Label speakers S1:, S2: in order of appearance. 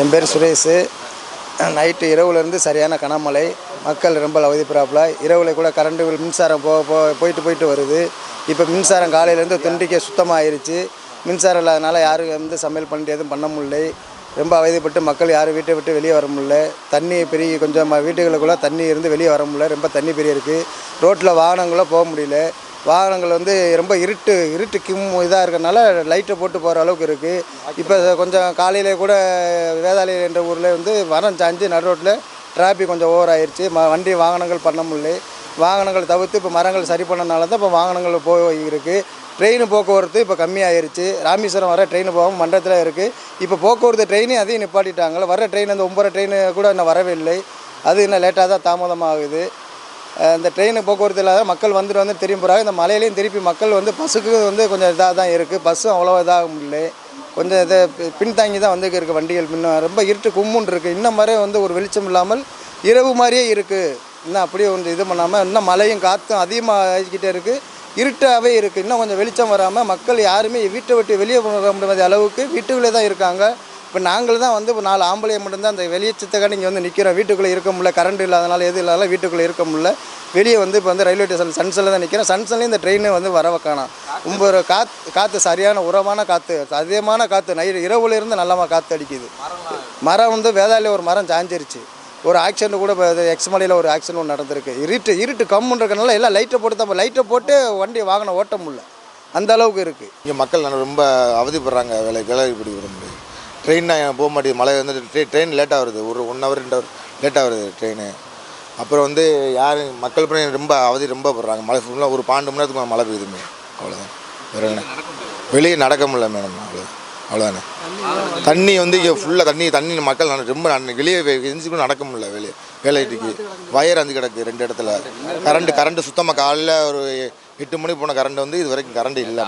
S1: என் பேர் சுரேஷு. நைட்டு இரவுலேருந்து சரியான கனமழை. மக்கள் ரொம்ப அவதிப்படுறாப்புல இரவில் கூட கரண்ட்டு பில் மின்சாரம் போ போ போயிட்டு போயிட்டு வருது. இப்போ மின்சாரம் காலையிலேருந்து தொண்டிக்க சுத்தமாக ஆயிடுச்சு மின்சாரம் இல்லாதனால யாரும் வந்து சமையல் பண்ணிட்டு எதுவும் பண்ண முடியல. ரொம்ப அவதிப்பட்டு மக்கள் யாரும் வீட்டை விட்டு வெளியே வர முடியல. தண்ணி பெரிய கொஞ்சம் வீட்டுகளுக்குள்ளே தண்ணி இருந்து வெளியே வர முடியல. ரொம்ப தண்ணி பெரிய இருக்குது ரோட்டில் வாகனங்களும் போக முடியல. வாகனங்கள் வந்து ரொம்ப இருட்டு இருட்டு கிம் இதாக இருக்கிறனால லைட்டை போட்டு போகிற அளவுக்கு இருக்குது இப்போ கொஞ்சம் காலையிலே கூட வேதாளி என்ற ஊரில் வந்து மரம் சாஞ்சு நடு ரோட்டில் டிராஃபிக் கொஞ்சம் ஓவர் ஆயிடுச்சு ம வண்டி வாகனங்கள் பண்ண முடியல. வாகனங்கள் தவிர்த்து இப்போ மரங்கள் சரி பண்ணனால தான் இப்போ வாகனங்கள் போய் இருக்குது ட்ரெயின் போக்குவரத்து இப்போ கம்மியாயிருச்சு. ராமேஸ்வரம் வர ட்ரெயின் போகாமல் மண்டலத்தில் இருக்குது இப்போ போக்குவரத்து ட்ரெயினே அதையும் நிப்பாட்டிட்டாங்களே வர ட்ரெயின் அந்த ஒம்பது ட்ரெயின் கூட இன்னும் வரவே இல்லை. அது இன்னும் லேட்டாக தான் தாமதமாகுது. இந்த ட்ரெயின் போக்குவரத்து இல்லாத மக்கள் வந்துட்டு வந்து திரும்பி போகிறாங்க இந்த மலையிலையும் திருப்பி மக்கள் வந்து பஸ்ஸுக்கு வந்து கொஞ்சம் இதாக தான் இருக்குது பஸ்ஸும் அவ்வளோ இதாக முடியல கொஞ்சம் இதை பின்தாங்கி தான் வந்து இருக்குது வண்டிகள். முன்ன ரொம்ப இருட்டு கும்முன்னு இருக்குது இன்னும் மாதிரி வந்து ஒரு வெளிச்சம் இல்லாமல் இரவு மாதிரியே இருக்குது இன்னும் அப்படியே வந்து இது பண்ணாமல் இன்னும் மழையும் காற்றும் அதிகமாக ஆகிக்கிட்டே இருக்குது இருட்டாகவே இருக்குது இன்னும் கொஞ்சம் வெளிச்சம் வராமல் மக்கள் யாருமே வீட்டை விட்டு வெளியே போக முடியாத அளவுக்கு வீட்டுக்குள்ளே தான் இருக்காங்க. இப்போ நாங்கள் தான் வந்து இப்போ நாலு ஆம்பளையை மட்டும்தான் அந்த வெளிச்சத்துக்காண்டி இங்கே வந்து நிற்கிறோம் வீட்டுக்குள்ளே இருக்க முடியல கரண்ட் இல்லாதனால எது இல்லாத வீட்டுக்குள்ளே இருக்க முடியல. வெளியே வந்து இப்போ வந்து ரயில்வே ஸ்டேஷன் சன்சனில் தான் நிற்கிறேன் சன்சன்லேயும் இந்த ட்ரெயின் வந்து வர வைக்கணும். ரொம்ப ஒரு காற்று காற்று சரியான உரமான காற்று அதிகமான காற்று நைட் இரவுல இருந்து நல்லமா காற்று அடிக்குது. மரம் வந்து வேதாளில் ஒரு மரம் சாஞ்சிருச்சு. ஒரு ஆக்சிடென்ட் கூட இப்போ எக்ஸ்மலையில் ஒரு ஆக்சிடென்ட் ஒன்று நடந்திருக்கு. இருட்டு இருட்டு கம்முன்னு இருக்கனால எல்லாம் லைட்டை போட்டு தான் லைட்டை போட்டு வண்டி வாகனம் ஓட்ட முடியல. அந்த அளவுக்கு இருக்குது
S2: இங்கே மக்கள் ரொம்ப அவதிப்படுறாங்க வேலை வேலை இப்படி முடியும் ட்ரெயின்னா போக மாட்டேங்குது? மழை வந்து ட்ரெயின் லேட்டாக வருது ஒரு ஒன் ஹவர் ரெண்டு ஹவர் லேட்டாக வருது ட்ரெயின் அப்புறம் வந்து யார் மக்கள் பிள்ளை ரொம்ப அவதி ரொம்ப படுறாங்க. மழை ஃபுல்லாக ஒரு பன்னெண்டு மணி நேரத்துக்கு மழை பெய்யுதுமே அவ்வளோதான் வேறு என்ன? வெளியே நடக்க முடியல மேடம். அவ்வளோ அவ்வளோதானே தண்ணி வந்து இங்கே ஃபுல்லாக தண்ணி தண்ணி மக்கள் ரொம்ப வெளியே எஞ்சி கூட நடக்க முடியல வெளியே. வேலைக்கு வயர் வந்து கிடக்கு ரெண்டு இடத்துல. கரண்ட் கரண்ட் சுத்தமாக காலையில் ஒரு எட்டு மணிக்கு போன கரண்ட் வந்து இது வரைக்கும் கரண்ட் இல்லை